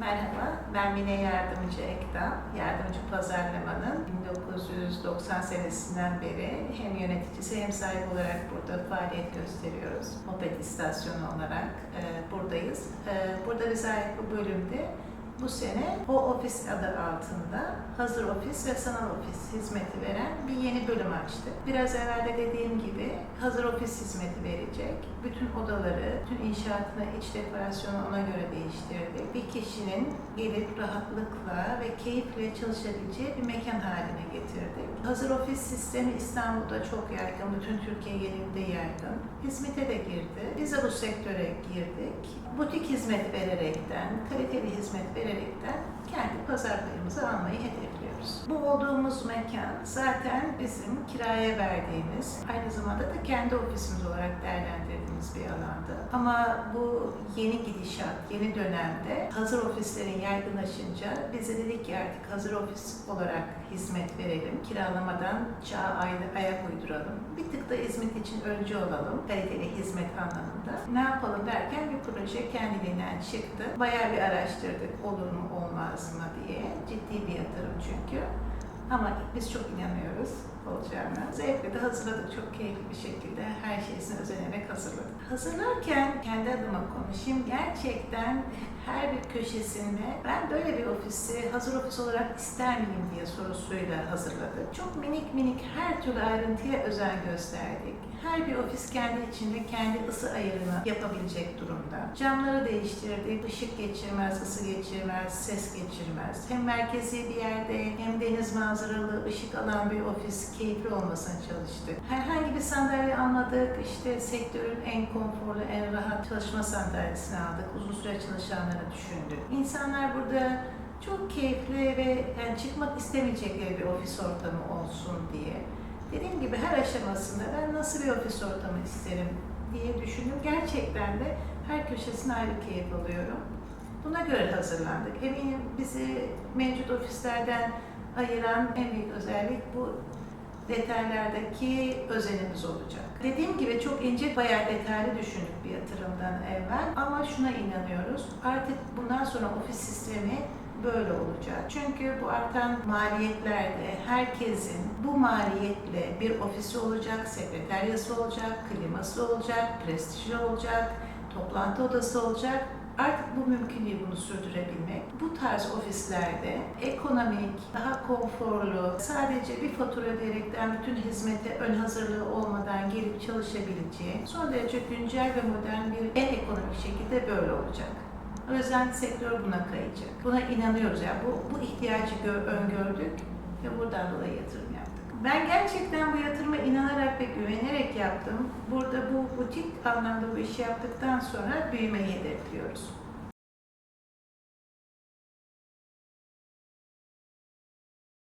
Merhaba, ben Mine Yardımcı Ekdam, Yardımcı Pazarlamanın 1990 senesinden beri hem yöneticisi hem sahibi olarak burada faaliyet gösteriyoruz. Moped istasyonu olarak e, buradayız. E, burada ait bu bölümde bu sene o ofis adı altında hazır ofis ve sanal ofis hizmeti veren bir yeni bölüm açtık. Biraz evvel de dediğim gibi hazır ofis hizmeti verecek. Bütün odaları, bütün inşaatını, iç dekorasyonu ona göre değiştirdik. Bir kişinin gelip rahatlıkla ve keyifle çalışabileceği bir mekan haline getirdik. Hazır ofis sistemi İstanbul'da çok yaygın, bütün Türkiye genelinde yaygın. Hizmete de girdi. Biz de bu sektöre girdik. Butik hizmet vererekten, kaliteli hizmet vererekten kendi pazar payımızı almayı hedefliyoruz. Bu olduğumuz mekan zaten bizim kiraya verdiğimiz, aynı zamanda da kendi ofisimiz olarak değerlendirdiğimiz bir alandı. Ama bu yeni gidişat, yeni dönemde hazır ofislerin yaygınlaşınca biz de dedik ki artık hazır ofis olarak hizmet verelim. Kiralamadan çağa ay- ayak uyduralım. Bir tık da hizmet için öncü olalım. Kaliteli hizmet anlamında. Ne yapalım derken bir proje kendiliğinden çıktı. Bayağı bir araştırdık olur mu olmaz mı diye. Ciddi bir yatırım çünkü. Ama biz çok inanıyoruz olacağına. Zevkle de hazırladık çok keyifli bir şekilde. Her şeysine özenerek hazırladık. Hazırlarken kendi adıma konuşayım. Gerçekten her bir köşesinde ben böyle bir ofisi hazır ofis olarak ister miyim diye sorusuyla hazırladık. Çok minik minik her türlü ayrıntıya özen gösterdik. Her bir ofis kendi içinde kendi ısı ayarını yapabilecek durumda. Camları değiştirdik. Işık geçirmez, ısı geçirmez, ses geçirmez. Hem merkezi bir yerde hem deniz manzaralı, ışık alan bir ofis keyifli olmasına çalıştık. Herhangi bir sandalye almadık. İşte sektörün en konforlu, en rahat çalışma sandalyesini aldık. Uzun süre çalışanları düşündük. İnsanlar burada çok keyifli ve yani çıkmak istemeyecekleri bir ofis ortamı olsun diye. Dediğim gibi her aşamasında ben nasıl bir ofis ortamı isterim diye düşündüm. Gerçekten de her köşesine ayrı keyif alıyorum. Buna göre hazırlandık. Eminim bizi mevcut ofislerden ayıran en büyük özellik bu detaylardaki özenimiz olacak. Dediğim gibi çok ince bayağı detaylı düşündük bir yatırımdan evvel ama şuna inanıyoruz. Artık bundan sonra ofis sistemi böyle olacak. Çünkü bu artan maliyetlerde herkesin bu maliyetle bir ofisi olacak, sekreteryası olacak, kliması olacak, prestijli olacak, toplantı odası olacak. Artık bu mümkün bunu sürdürebilmek. Bu tarz ofislerde ekonomik, daha konforlu, sadece bir fatura ödeyerekten bütün hizmete ön hazırlığı olmadan gelip çalışabileceği, son derece güncel ve modern bir en ekonomik şekilde böyle olacak. Yüzden sektör buna kayacak. Buna inanıyoruz. Yani bu, bu ihtiyacı gö- öngördük ve buradan dolayı yatırım. Ben gerçekten bu yatırıma inanarak ve güvenerek yaptım. Burada bu butik anlamda bu işi yaptıktan sonra büyümeyi hedefliyoruz.